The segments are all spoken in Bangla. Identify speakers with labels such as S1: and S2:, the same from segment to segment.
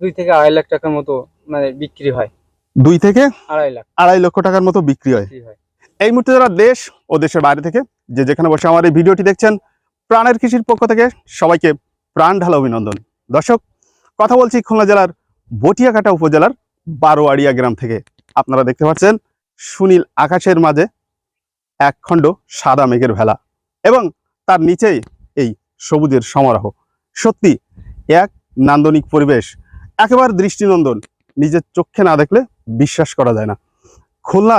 S1: দুই থেকে আড়াই লাখ টাকার মতো মানে বিক্রি হয়।
S2: দুই থেকে
S1: আড়াই লাখ।
S2: আড়াই লক্ষ টাকার মতো বিক্রি হয়। এই মুহূর্তে যারা দেশ ও দেশের বাইরে থেকে যে যেখানে বসে আমার এই ভিডিওটি দেখছেন প্রাণের কৃষির পক্ষ থেকে সবাইকে প্রাণ ঢালা অভিনন্দন। দর্শক কথা বলছি খুলনা জেলার বটিয়াকাটা উপজেলার বারোয়াড়িয়া গ্রাম থেকে। আপনারা দেখতে পাচ্ছেন সুনীল আকাশের মাঝে একখণ্ড সাদা মেঘের ভেলা এবং তার নিচেই এই সবুজের সমারোহ। সত্যি এক নান্দনিক পরিবেশ। একেবারে দৃষ্টিনন্দন। নিজের চোখে না দেখলে বিশ্বাস করা যায় না। খুলনা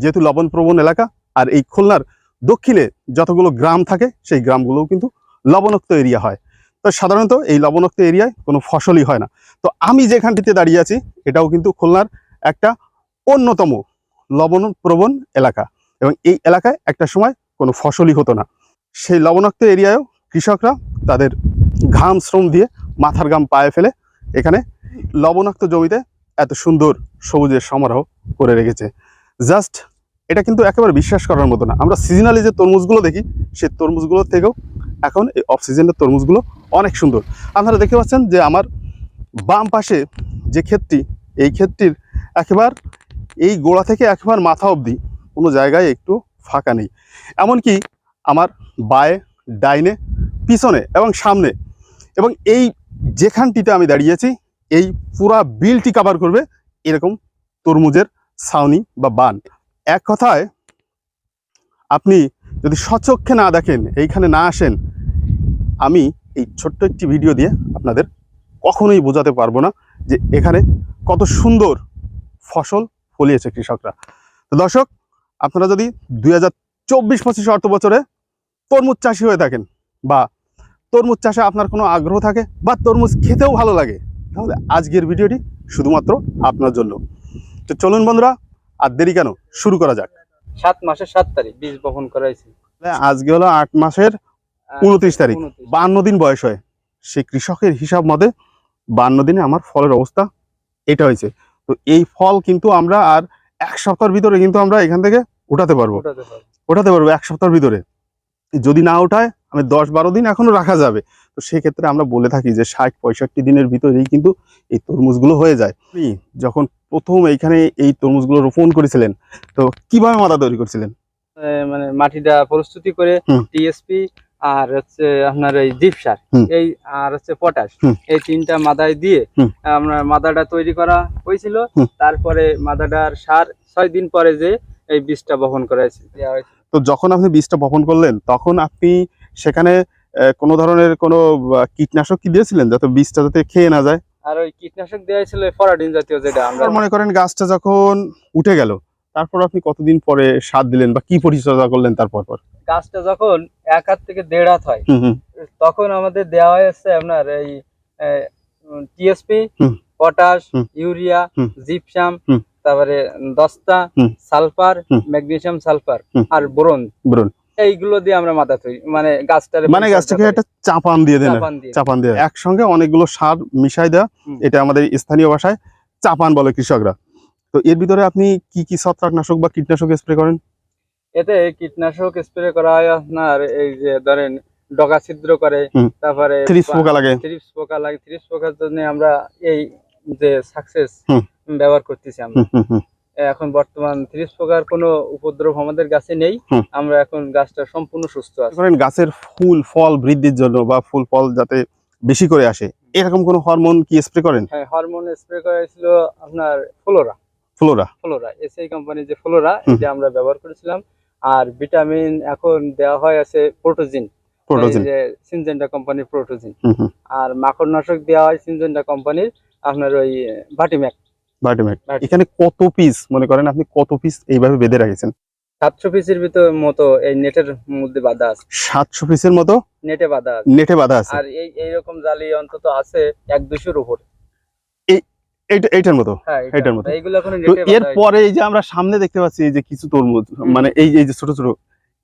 S2: যেহেতু লবণ প্রবণ এলাকা, আর এই খুলনার দক্ষিণে যতগুলো গ্রাম থাকে, সেই গ্রামগুলোও কিন্তু লবণাক্ত এরিয়া হয়। তো সাধারণত এই লবণাক্ত এরিয়ায় কোনো ফসলই হয় না। তো আমি যেখানটিতে দাঁড়িয়ে আছি, এটাও কিন্তু খুলনার একটা অন্যতম লবণ প্রবণ এলাকা। এবং এই এলাকায় একটা সময় কোনো ফসলই হতো না। সেই লবণাক্ত এরিয়ায়ও কৃষকরা তাদের ঘাম, শ্রম দিয়ে মাথার ঘাম পায়ে ফেলে এখানে লবণাক্ত জমিতে এত সুন্দর সবুজের সমারোহ করে রেখেছে। জাস্ট এটা কিন্তু একেবারে বিশ্বাস করার মতো না। আমরা সিজনালি যে তরমুজগুলো দেখি, সেই তরমুজগুলোর থেকেও এখন এই অফ সিজনের তরমুজগুলো অনেক সুন্দর। আপনারা দেখতে পাচ্ছেন যে আমার বাম পাশে যে ক্ষেতটি, এই ক্ষেতটির একেবার এই গোড়া থেকে একেবারে মাথা অবধি কোনো জায়গায় একটু ফাঁকা নেই। এমনকি আমার বায়ে, ডাইনে, পিছনে এবং সামনে এবং এই যেখানটিতে আমি দাঁড়িয়েছি এই পুরা বিলটি কাভার করবে এরকম তরমুজের ছাউনি বা বান। এক কথায়, আপনি যদি সচক্ষে না দেখেন, এইখানে না আসেন, আমি এই ছোট্ট একটি ভিডিও দিয়ে আপনাদের কখনোই বোঝাতে পারব না যে এখানে কত সুন্দর ফসল ফলিয়েছে কৃষকরা। তো দর্শক, আপনারা যদি দুই হাজার চব্বিশ পঁচিশ অর্থ বছরে তরমুজ চাষি হয়ে থাকেন বা তরমুজ চাষে আপনার কোনো আগ্রহ থাকে বা তরমুজ খেতেও ভালো লাগে? তাহলে আজকের ভিডিওটি শুধুমাত্র আপনার জন্য। তো চলুন বন্ধুরা আর দেরি কেন? শুরু করা যাক।
S1: সাত মাসের সাত তারিখ বীজ বপন করা হয়েছে।
S2: আজকে হলো আট মাসের উনত্রিশ তারিখ। বান্ন দিন বয়স হয়। সেই কৃষকের হিসাব মতে বান্ন দিনে আমার ফলের অবস্থা এটা হয়েছে। তো এই ফল কিন্তু আমরা আর এক সপ্তাহের ভিতরে কিন্তু আমরা এখান থেকে উঠাতে পারব।
S1: ওঠাতে পারব।
S2: এক সপ্তাহের ভিতরে। যদি না ওঠায় আমি দশ বারো দিন এখনও রাখা যাবে। তো সেক্ষেত্রে আমরা বলে থাকি যে ষাট পঁয়ষট্টি দিনের ভিতরেই কিন্তু এই তরমুজগুলো হয়ে যায়। যখন প্রথম এইখানে এই তরমুজগুলো রোপণ করেছিলেন তো কীভাবে মাথা তৈরি করেছিলেন?
S1: মানে মাটিটা প্রস্তুতি করে টিএসপি আর হচ্ছে আপনার এই জিপসার। এই আর হচ্ছে পটাশ এই তিনটা মাদায় দিয়ে আমরা মাদাটা তৈরি করা হয়েছিল। তারপরে মাদাটার সার ছয় দিন পরে যে এই বীজটা বপন করা হয়েছে।
S2: তো যখন আপনি বীজটা বপন করলেন তখন আপনি সেখানে কোনো ধরনের কোনো কীটনাশক কি দিয়েছিলেন যাতে বীজটা যাতে খেয়ে না যায়?
S1: আর ওই কীটনাশক দেওয়া হয়েছিল ফরাডিন জাতীয় যেটা আমরা
S2: মনে করেন গাছটা যখন উঠে গেল তারপর আপনি কতদিন পরে সার দিলেন বা কি পরিচর্যা করলেন তারপর পর
S1: গাছটা যখন এক হাত থেকে দেড় হাত হয় তখন আমাদের দেওয়া হয়েছে আপনার এই টিএসপি পটাশ ইউরিয়া। জিপসাম তারপরে দস্তা সালফার। ম্যাগনেসিয়াম সালফার আর বোরন।
S2: বলুন
S1: এইগুলো দিয়ে আমরা মাথা তৈরি মানে গাছটারে
S2: মানে গাছটাকে একটা চাপান দিয়ে দেন।
S1: চাপান দিয়ে।
S2: একসঙ্গে অনেকগুলো সার মিশাই দেওয়া এটা আমাদের স্থানীয় ভাষায় চাপান বলে কৃষকরা। তো এর ভিতরে আপনি কি কি ছত্রাকনাশক বা কীটনাশক স্প্রে করেন?
S1: এতে কীটনাশক স্প্রে করা হয় আপনার এই যে ধরেন ডগা ছিদ্র করে তারপরে
S2: থ্রিপস পোকা লাগে।
S1: থ্রিপস পোকা লাগে। থ্রিপস পোকার জন্য আমরা এই যে সাকসেস ব্যবহার করতেছি আমরা। এখন বর্তমান ত্রিশ প্রকার কোনো উপদ্রব আমাদের গাছে নেই। আমরা এখন গাছটা সম্পূর্ণ সুস্থ আছে।
S2: গাছের ফুল ফল বৃদ্ধির জন্য বা ফুল ফল যাতে বেশি করে আসে এরকম কোনো হরমোন কি স্প্রে করেন?
S1: হ্যাঁ হরমোন স্প্রে করা হয়েছিল আপনার Flora.
S2: Flora.
S1: Flora SI company যে ফ্লোরা। এটা আমরা ব্যবহার করেছিলাম। আর ভিটামিন এখন দেওয়া হয় আছে প্রোটোজিন।
S2: প্রোটোজিন।
S1: যে সিনজেন্ডা কোম্পানির প্রোটোজিন। আর মাকড়নাশক দেওয়া হয় সিনজেন্টা কোম্পানির আপনার ওই ভাটিম্যাক
S2: এখানে কত পিস মনে করেন আপনি কত পিস এইভাবে বেঁধে রেখেছেন?
S1: সাতশো পিসের ভিতর মতো এই নেটের মধ্যে বাঁধা আছে।
S2: সাতশো পিসের মতো
S1: নেটে বাঁধা আছে।
S2: নেটে বাঁধা আছে।
S1: আর এই এইরকম জালি অন্তত আছে এক দুশোর উপর।
S2: এইটার মতো?
S1: হ্যাঁ
S2: এটার
S1: এটার
S2: মতো।
S1: মতো এইগুলো এখন
S2: তো এর পরে এই যে আমরা সামনে দেখতে পাচ্ছি এই যে কিছু তরমুজ মানে এই এই যে ছোট ছোট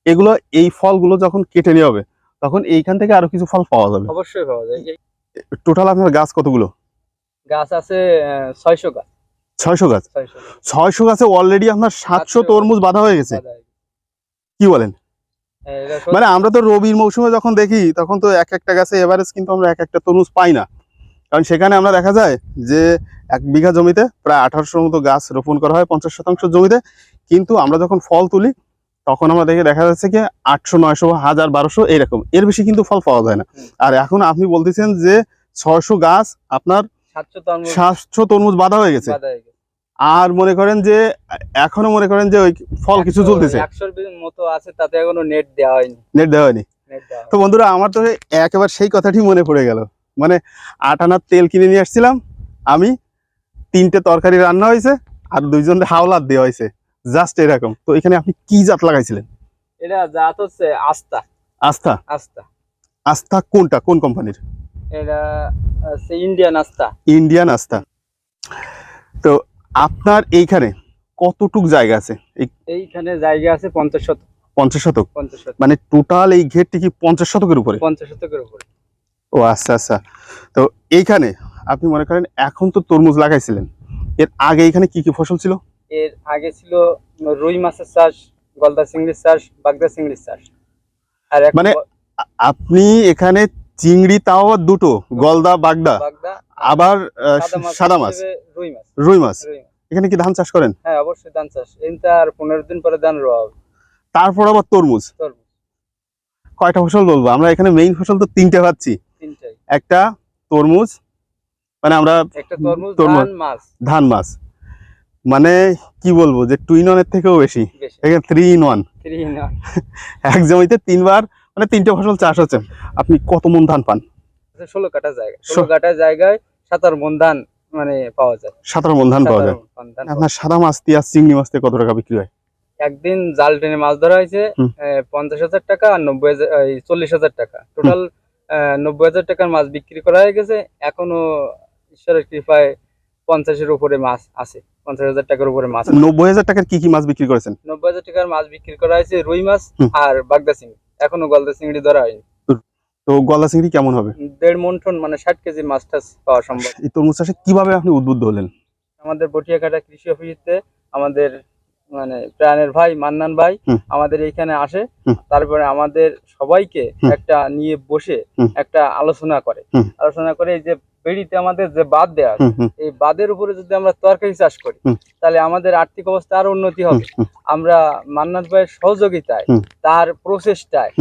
S2: এগুলো এই ফলগুলো যখন কেটে নেওয়া হবে তখন এইখান থেকে আরও কিছু ফল পাওয়া যাবে।
S1: অবশ্যই পাওয়া যায়।
S2: টোটাল আপনার গাছ কতগুলো?
S1: গাছ আছে ছয়শো গাছ।
S2: ছয়শো গাছ?
S1: ছয়শো
S2: গাছে। অলরেডি আপনার সাতশো তরমুজ বাঁধা হয়ে গেছে। কি বলেন? মানে আমরা তো রবির মৌসুমে যখন দেখি তখন তো এক একটা গাছে এভারেজ কিন্তু আমরা এক একটা তরমুজ পাই না। কারণ সেখানে আমরা দেখা যায় যে এক বিঘা জমিতে প্রায় আঠারোশোর মতো গাছ রোপণ করা হয় পঞ্চাশ শতাংশ জমিতে। কিন্তু আমরা যখন ফল তুলি তখন আমরা দেখে দেখা যাচ্ছে কি আটশো নয়শো হাজার বারোশো এরকম। এর বেশি কিন্তু ফল পাওয়া যায় না। আর এখন আপনি বলতেছেন যে ছয়শো গাছ আপনার
S1: সাতশো তরমুজ।
S2: হয়ে
S1: বাঁধা হয়ে গেছে।
S2: আর মনে করেন যে এখনও মনে করেন যে ওই ফল কিছু
S1: একশো-
S2: চলতেছে
S1: মতো আছে তাতে এখনও নেট দেওয়া হয়নি।
S2: নেট দেওয়া হয়নি। তো বন্ধুরা আমার তো একেবারে সেই কথাটি মনে পড়ে গেল। মানে আট আনার তেল কিনে নিয়ে আসছিলাম আমি তিনটে তরকারি রান্না হয়েছে আর দুইজন হাওলাত দেওয়া হয়েছে জাস্ট এরকম। তো এখানে আপনি কি জাত লাগাইছিলেন?
S1: এটা জাত হচ্ছে আস্থা।
S2: আস্থা?
S1: আস্থা।
S2: আস্থা কোনটা? কোন কোম্পানির?
S1: এটা ইন্ডিয়ান আস্থা।
S2: ইন্ডিয়ান আস্থা। তো আপনার এইখানে কতটুক জায়গা আছে? এই
S1: এইখানে জায়গা আছে পঞ্চাশ শতক।
S2: পঞ্চাশ শতক? মানে টোটাল এই ঘেরটি কি পঞ্চাশ শতকের উপরে?
S1: পঞ্চাশ শতকের উপরে।
S2: ও আচ্ছা আচ্ছা। তো এইখানে আপনি মনে করেন এখন তো তরমুজ লাগাইছিলেন। এর আগে এখানে কি কি ফসল ছিল?
S1: এর আগে ছিল রুই মাছের চাষ গলদা চিংড়ির চাষ বাগদা চিংড়ির চাষ। আর
S2: মানে আপনি এখানে চিংড়ি তাও দুটো গলদা বাগদা।
S1: বাগদা
S2: আবার সাদা মাছ
S1: রুই মাছ।
S2: রুই মাছ। এখানে কি ধান চাষ করেন?
S1: হ্যাঁ অবশ্যই ধান চাষ। এইটা আর পনেরো দিন পরে ধান রোয়া হবে।
S2: তারপর আবার তরমুজ। কয়টা ফসল বলব আমরা এখানে মেইন ফসল তো তিনটে পাচ্ছি একটা তরমুজ মানে আমরা
S1: তরমুজ। ধান মাছ।
S2: মানে কি বলব যে টু ইন ওয়ানের থেকেও বেশি। এখানে থ্রি ইন ওয়ান এক জমিতে তিনবার মানে তিনটে ফসল চাষ হচ্ছে। আপনি কত মন ধান পান?
S1: ষোলো কাটা জায়গা।
S2: ষোলো
S1: কাটা জায়গায় সাতার মন ধান মানে পাওয়া যায়।
S2: সাতারো মন ধান পাওয়া যায়। আপনার সাদা মাছ দিয়ে আর চিংড়ি মাছ দিয়ে কত টাকা বিক্রি হয়?
S1: একদিন জাল টেনে মাছ ধরা হয়েছে পঞ্চাশ হাজার টাকা আর নব্বই হাজার চল্লিশ হাজার টাকা। টোটাল নব্বই হাজার টাকার মাছ বিক্রি করা হয়ে গেছে। এখনও ঈশ্বরের কৃপায় পঞ্চাশের উপরে মাছ আছে। পঞ্চাশ হাজার টাকার উপরে মাছ
S2: নব্বই হাজার টাকার কি কি মাছ বিক্রি করেছেন?
S1: নব্বই হাজার টাকার মাছ বিক্রি করা হয়েছে রুই মাছ আর বাগদা চিংড়ি। এখনও গলদা চিংড়ি ধরা হয়নি।
S2: তো গলা চিংড়ি কেমন হবে?
S1: দেড় মন টন মানে ষাট কেজি মাছ টাছ পাওয়া সম্ভব।
S2: এই তরমুজ চাষে কীভাবে আপনি উদ্বুদ্ধ হলেন?
S1: আমাদের বটিয়াঘাটা কৃষি অফিসে আমাদের মানে প্রাণের ভাই মান্নান ভাই আমাদের এইখানে আসে। তারপরে আমাদের সবাইকে একটা নিয়ে বসে একটা আলোচনা করে। আলোচনা করে এই যে বেড়িতে আমাদের যে বাদ দেওয়া এই বাদের উপরে যদি আমরা তরকারি চাষ করি তাহলে আমাদের আর্থিক অবস্থা আরও উন্নতি হবে। আমরা মান্নান ভাইয়ের সহযোগিতায় তার প্রচেষ্টায়।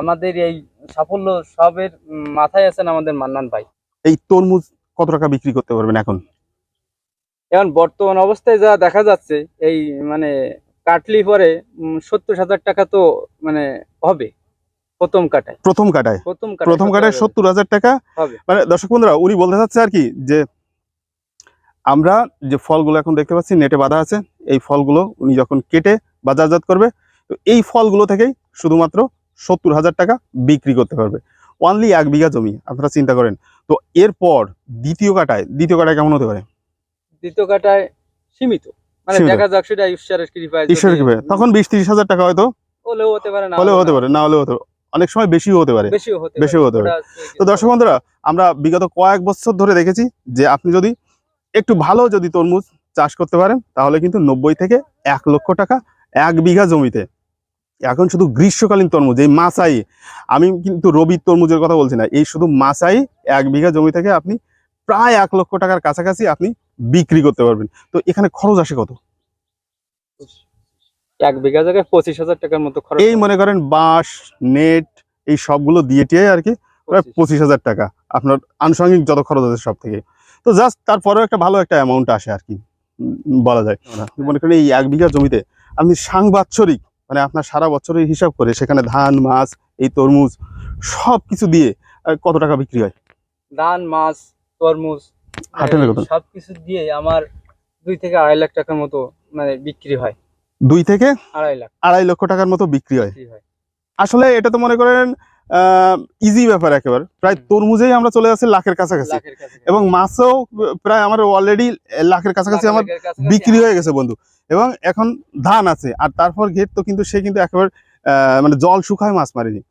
S1: আমাদের এই সাফল্য সবের মাথায় আছেন আমাদের মান্নান ভাই।
S2: এই তরমুজ কত টাকা বিক্রি করতে পারবেন এখন?
S1: এখন বর্তমান অবস্থায় যা দেখা যাচ্ছে এই মানে কাটলি পরে সত্তর হাজার টাকা তো মানে হবে প্রথম কাটায়।
S2: প্রথম কাটায়?
S1: প্রথম কাটায়
S2: প্রথম কাটায়
S1: 70,000
S2: সত্তর হাজার টাকা? মানে দর্শক বন্ধুরা উনি বলতে চাচ্ছে আর কি যে আমরা যে ফলগুলো এখন দেখতে পাচ্ছি নেটে বাঁধা আছে এই ফলগুলো উনি যখন কেটে বাজারজাত করবে তো এই ফলগুলো থেকেই শুধুমাত্র সত্তর হাজার টাকা বিক্রি করতে পারবে। অনলি এক বিঘা জমি আপনারা চিন্তা করেন। তো এরপর দ্বিতীয় কাটায় দ্বিতীয় কাটায় কেমন হতে পারে?
S1: দ্বিতীয় কাটায় সীমিত। মানে দেখা যাক সেটা ঈশ্বরের কৃপায়
S2: ঈশ্বরের কৃপায়। তখন বিশ তিরিশ হাজার টাকা হয়তো
S1: হলেও হতে পারে না
S2: হলেও হতে পারে না হলেও হতে পারে। অনেক সময় বেশিও হতে পারে।
S1: বেশিও হতে
S2: পারে। তো দর্শক বন্ধুরা আমরা বিগত কয়েক বছর ধরে দেখেছি যে আপনি যদি একটু ভালো যদি তরমুজ চাষ করতে পারেন তাহলে কিন্তু নব্বই থেকে এক লক্ষ টাকা এক বিঘা জমিতে এখন শুধু গ্রীষ্মকালীন তরমুজ এই মাসাই আমি কিন্তু রবির তরমুজের কথা বলছি না এই শুধু মাসাই এক বিঘা জমি থেকে আপনি প্রায় এক লক্ষ টাকার কাছাকাছি আপনি বিক্রি করতে পারবেন। তো এখানে খরচ আসে কত?
S1: এক বিঘা জায়গায় পঁচিশ হাজার টাকার মতো খরচ
S2: এই মনে করেন বাঁশ নেট এই সবগুলো দিয়ে টিয়ে আর কি প্রায়
S1: পঁচিশ।
S2: হাজার টাকা আপনার আনুষঙ্গিক যত খরচ আছে সব থেকে। তো জাস্ট তারপরেও একটা ভালো একটা অ্যামাউন্ট আসে আর কি বলা যায়। মনে করেন এই এক বিঘা জমিতে আপনি সাংবাৎসরিক মানে আপনার সারা বছরের হিসাব করে সেখানে ধান মাছ এই তরমুজ সব কিছু দিয়ে কত টাকা বিক্রি হয়?
S1: ধান মাছ তরমুজ
S2: হাটের
S1: এই
S2: কত?
S1: সবকিছু দিয়ে আমার দুই থেকে আড়াই লাখ টাকার মতো মানে বিক্রি হয়।
S2: দুই থেকে
S1: আড়াই লাখ।
S2: আড়াই লক্ষ টাকার মতো বিক্রি হয়। আসলে এটা তো মনে করেন ইজি ব্যাপার একেবারে। প্রায় তরমুজেই আমরা চলে যাচ্ছি লাখের কাছাকাছি। এবং মাছও প্রায় আমার অলরেডি লাখের কাছাকাছি আমার বিক্রি হয়ে গেছে বন্ধু। এবং এখন ধান আছে আর তারপর ঘের তো কিন্তু সে কিন্তু একেবারে মানে জল শুকায় মাছ মারেনি।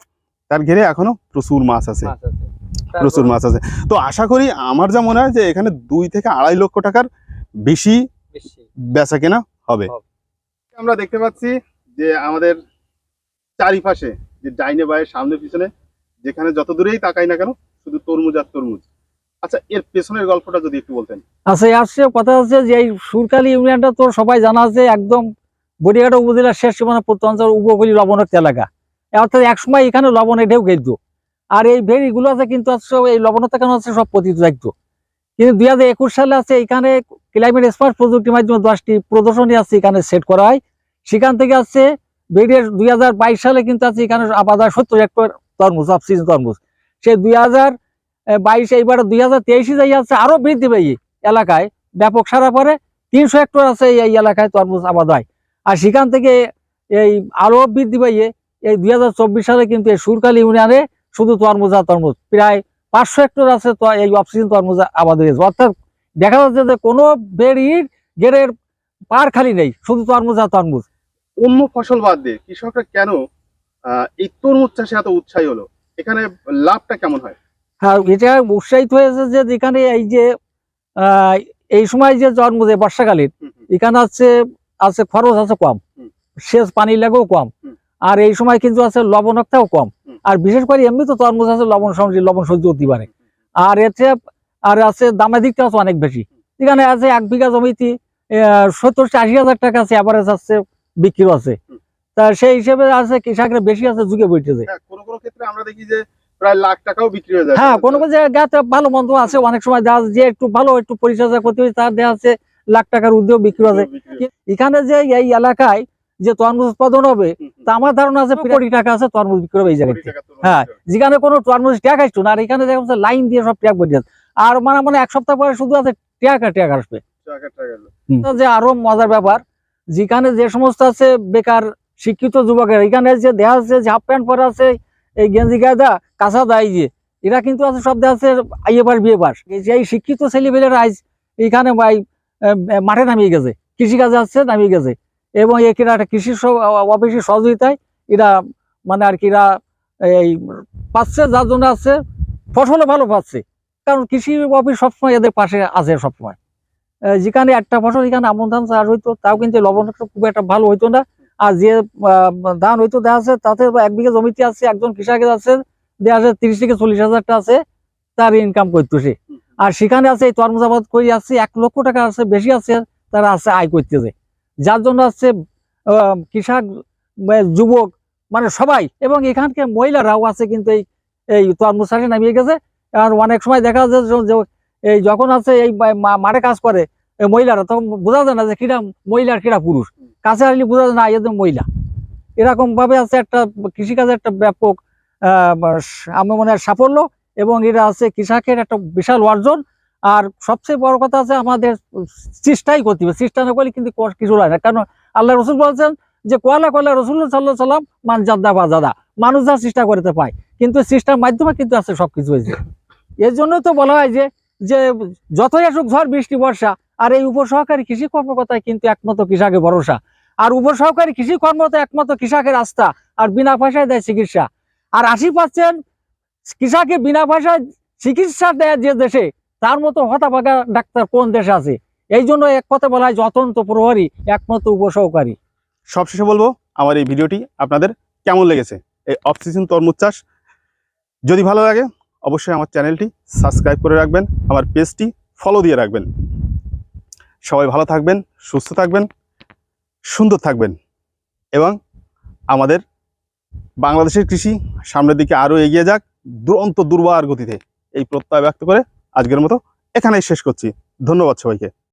S2: তার ঘেরে এখনও প্রচুর মাছ আছে। প্রচুর মাছ আছে। তো আশা করি আমার যা মনে হয় যে এখানে দুই থেকে আড়াই লক্ষ টাকার বেশি বেচা কেনা হবে। আমরা দেখতে পাচ্ছি যে আমাদের চারিপাশে যে ডাইনে বায়ের সামনে, পিছনে, যেখানে যত দূরেই তাকাই না কেন, শুধু তরমুজ আর তরমুজ। আচ্ছা
S3: আচ্ছা এখানে লবণে ঢেউ গেলত আর এই কিন্তু লবণতা কেন সব কিন্তু দুই হাজার একুশ সালে আছে এখানে ক্লাইমেট স্মার্ট প্রযুক্তির মাধ্যমে দশটি প্রদর্শনী আছে এখানে সেট করা হয়। সেখান থেকে আছে বেরিয়ে দুই হাজার বাইশ সালে কিন্তু আছে এখানে আবাদ হয় সত্তর হেক্টর তরমুজ অফ সিজন তরমুজ। সে দুই হাজার বাইশ, এইবার দুই হাজার তেইশে যাই আছে, আরও বৃদ্ধি পেয়ে এলাকায়। ব্যাপক সারা পরে তিনশো হেক্টর আছে এই এলাকায় তরমুজ আবাদ হয়। আর সেখান থেকে এই আরও বৃদ্ধি পাইয়ে এই দুই হাজার চব্বিশ সালে কিন্তু এই সুরকাল ইউনিয়নে শুধু তরমুজ আর তরমুজ, প্রায় পাঁচশো হেক্টর আছে এই অক্সিজেন তরমুজ আবাদ হয়েছে। অর্থাৎ দেখা যাচ্ছে যে কোনো বেরির গেরের পার খালি নেই, শুধু তরমুজ আর তরমুজ।
S2: অন্য ফসল বাদ দিয়ে কৃষকরা কেন এই তরমুজ চাষে এত উৎসাহী হলো? এখানে লাভটা কেমন হয়?
S3: হ্যাঁ এটা উৎসাহিত হয়েছে যে যেখানে এই যে এই সময় যে তরমুজ এই বর্ষাকালীন এখানে আছে আছে খরচ আছে কম। সেচ পানি লাগেও কম। আর এই সময় কিন্তু আছে লবণতাও কম। আর বিশেষ করে এমনি তো তরমুজ আছে লবণ সহজে লবণ সহ্য করতে পারে। আর এতে আর আছে দামের দিকটা আছে অনেক বেশি। এখানে আছে এক বিঘা জমিতে সত্তর আশি হাজার টাকা আছে অ্যাভারেজ আছে। বিক্রি আছে। তা সেই হিসেবে আছে কৃষকের বেশি আছে যুগে বইতেছে
S2: হ্যাঁ কোনো কোনো ক্ষেত্রে আমরা দেখি যে প্রায় লাখ টাকাও বিক্রি হয়ে যায়
S3: হ্যাঁ কোনো কোনো জায়গাতে ভালো মন্দ আছে অনেক সময় যাচ্ছে যে একটু ভালো একটু পরিচর্যা করতে হয় তার যাচ্ছে লাখ টাকার উদ্যোগ বিক্রি আছে
S2: হয়ে যায়।
S3: এখানে যে এই এলাকায় যে তরমুজ উৎপাদন হবে। তা আমার ধারণা আছে কোটি টাকা আছে তরমুজ বিক্রি হবে এই জায়গাতে হ্যাঁ যেখানে কোনো তরমুজ ট্যাগ আসতো না আর এখানে দেখা যাচ্ছে লাইন দিয়ে সব ট্যাগ বেরিয়ে আর মানে মানে এক সপ্তাহ পরে শুধু আছে ট্যাগ আর ট্যাগ আসবে
S2: টাকা টাকা গেল।
S3: তো যে আরও মজার ব্যাপার যেখানে যে সমস্ত আছে বেকার শিক্ষিত যুবকের, এখানে যে দেখা আছে যে হাফ প্যান্ট পরা আছে, এই গেঞ্জি গায়ে কাঁচা দেয় যে, এরা কিন্তু আছে সব দেখা যাচ্ছে আইএ পাস বিয়ে পাস এই শিক্ষিত ছেলেপেলেরা আজ এখানে ভাই মাঠে নামিয়ে গেছে, কৃষিকাজে আসছে, নামিয়ে গেছে। এবং এরা একটা কৃষি অফিসের সহযোগিতায় এরা মানে আর কি এরা এই পাচ্ছে, যার জন্য আছে, ফসলও ভালো পাচ্ছে। কারণ কৃষি অফিস সবসময় এদের পাশে আছে সবসময়। যেখানে একটা ফসল এখানে আমন ধান চাষ হইতো, তাও কিন্তু লবণ খুব একটা ভালো হইতো না। আর যে ধান হইতো দেখা আছে, তাতে এক বিঘা জমিতে আছে, একজন কৃষকের আছে দেখা আছে তিরিশ থেকে চল্লিশ হাজারটা আছে, তার ইনকাম করতো সে আর সেখানে আছে, এই তরমুজ আবাদ করে আছে, এক লক্ষ টাকা আছে, বেশি আছে, তারা আছে, আয় করতেছে। যার জন্য আছে কৃষক যুবক মানে সবাই, এবং এখানকার মহিলারাও আছে কিন্তু এই এই তরমুজ চাষে নামিয়ে গেছে। আর অনেক সময় দেখা যায় যে এই যখন আছে এই মাঠে কাজ করে মহিলারা, তখন বোঝা যায় না যে কিরা মহিলার কিরা পুরুষ। কাছে আসলে বোঝা যায় না এদের মহিলা। এরকম ভাবে আছে একটা কৃষিকাজে একটা ব্যাপক আমার মনে হয় সাফল্য এবং এটা আছে কৃষকের একটা বিশাল অর্জন। আর সবচেয়ে বড় কথা আছে আমাদের চেষ্টাই করতে হবে। চেষ্টা না করলে কিন্তু কিছু হয় না। কারণ আল্লাহ রসুল বলছেন যে, কয়লা কয়লা রসুল সাল্লাহ সাল্লাম মান জাদা বা জাদা। মানুষ যা চেষ্টা করতে পায়, কিন্তু চেষ্টার মাধ্যমে কিন্তু আছে সবকিছু হয়েছে। এর জন্যই তো বলা হয় যে যে যতই আসুক ঝড়, বৃষ্টি, বর্ষা, আর এই উপসহকারী কৃষি কর্মকর্তায় কিন্তু একমাত্র কৃষকের ভরসা। আর উপসহকারী কৃষি কর্মকর্তা একমাত্র কৃষকের আস্থা, আর বিনা পয়সায় দেয় চিকিৎসা। আর আশি পার্সেন্ট কৃষকের বিনা পয়সায় চিকিৎসা দেয় যে দেশে, তার মতো হতাভাগা ডাক্তার কোন দেশে আছে? এই জন্য এক কথা বলা হয় যতন্ত প্রহরী, একমাত্র উপসহকারী।
S2: সবশেষে বলব, আমার এই ভিডিওটি আপনাদের কেমন লেগেছে? এই অফ সিজন তরমুজ চাষ যদি ভালো লাগে অবশ্যই আমার চ্যানেলটি সাবস্ক্রাইব করে রাখবেন, আমার পেজটি ফলো দিয়ে রাখবেন। সবাই ভালো থাকবেন, সুস্থ থাকবেন, সুন্দর থাকবেন এবং আমাদের বাংলাদেশের কৃষি সামনের দিকে আরও এগিয়ে যাক, দুরন্ত দুর্বার গতিতে। এই প্রত্যয় ব্যক্ত করে আজকের মতো এখানেই শেষ করছি। ধন্যবাদ সবাইকে।